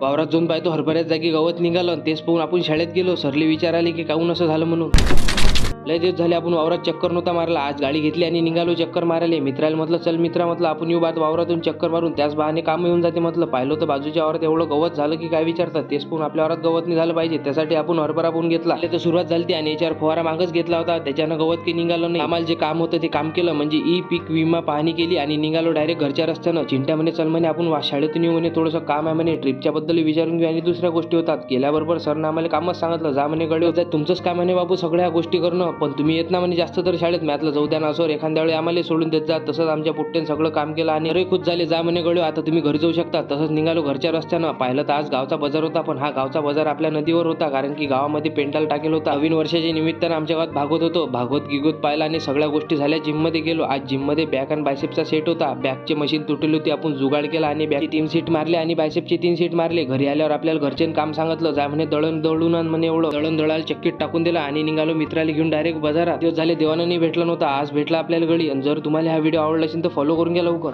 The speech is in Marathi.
वावरात जाऊन पाहतो हरभऱ्याच जागी गवत निघालं आणि तेच पाहून आपण शाळेत गेलो. सरले विचार आले की काहून असं झालं म्हणून? लय दिवस झाले आपण वावरात चक्कर नव्हता मारला. आज गाडी घेतली आणि निघालो चक्कर मारायला. मित्राला म्हटलं चल मित्रा म्हटलं आपण येऊ बात वावरातून चक्कर मारून. त्याच बहाने काम येऊन जाते म्हटलं. पाहिलं तर बाजूच्या वावरात एवढं गवत झालं की काय विचारतात? तेच पाहून आपल्या वावरात गवत नाही झालं पाहिजे. त्यासाठी आपण हरभरा पाहून घेतला. तर सुरुवात झाली आणि याच्यावर फवारा मागच घेतला होता. त्याच्यानं गवत की निघालं नाही. आम्हाला जे काम होतं ते काम केलं. म्हणजे ई पीक विमा पाहणी केली आणि निघालो डायरेक्ट घरच्या रस्त्यानं. चिंट्या म्हणे चल म्हणे आपण वा- शाळेतून येऊ म्हणे थोडंसं काम आहे म्हणे. ट्रिपच्या बद्दल विचारून घेऊ. आणि दुसऱ्या गोष्टी होतात. गेल्याबरोबर सरनं आम्हाला कामच सांगितलं. जा म्हणे गडे होत तुमचंच काम आहे बाबू सगळ्या गोष्टी करणं. पण तुम्ही येत ना म्हणे जास्त तर शाळेत. मॅथला जाऊ द्या ना असं एखाद्या वेळी आम्हाला सोडून देत जा. तसंच आमच्या पुट्ट्यानं सगळं काम केलं आणि अरे खुद झाले. जा म्हणे गड्यो आता तुम्ही घरी जाऊ शकता. तसंच निघालो घरच्या रस्त्यानं. पाहिलं तर आज गावचा बाजार होता पण हा गावचा बाजार आपल्या नदीवर होता कारण की गावामध्ये पेंटाल टाकेल होता. नवीन वर्षाच्या निमित्तानं आमच्या गावात भागवत होतो. भागवत गिगवत पाहिला आणि सगळ्या गोष्टी झाल्या. जिममध्ये गेलो. आज जिममध्ये बॅक आणि बायसेपचा सेट होता. बॅकची मशीन तुटली होती. आपण जुगाड केला आणि बॅकची तीन सीट मारले आणि बायसेपची तीन सीट मारले. घरी आल्यावर आपल्याला घरचे काम सांगितलं. जा म्हणे दळण दळून म्हणे एवढं. दळण दळायला चक्कीत टाकून दिला आणि निघालो मित्राला घेऊन डायरेक्ट बाजारात. दिवस झाले देवानं नाही भेटला नव्हता. आज भेटला आपल्याला गडी आणि जर तुम्हाला हा व्हिडिओ आवडला असेल तर फॉलो करून घ्या लवकर.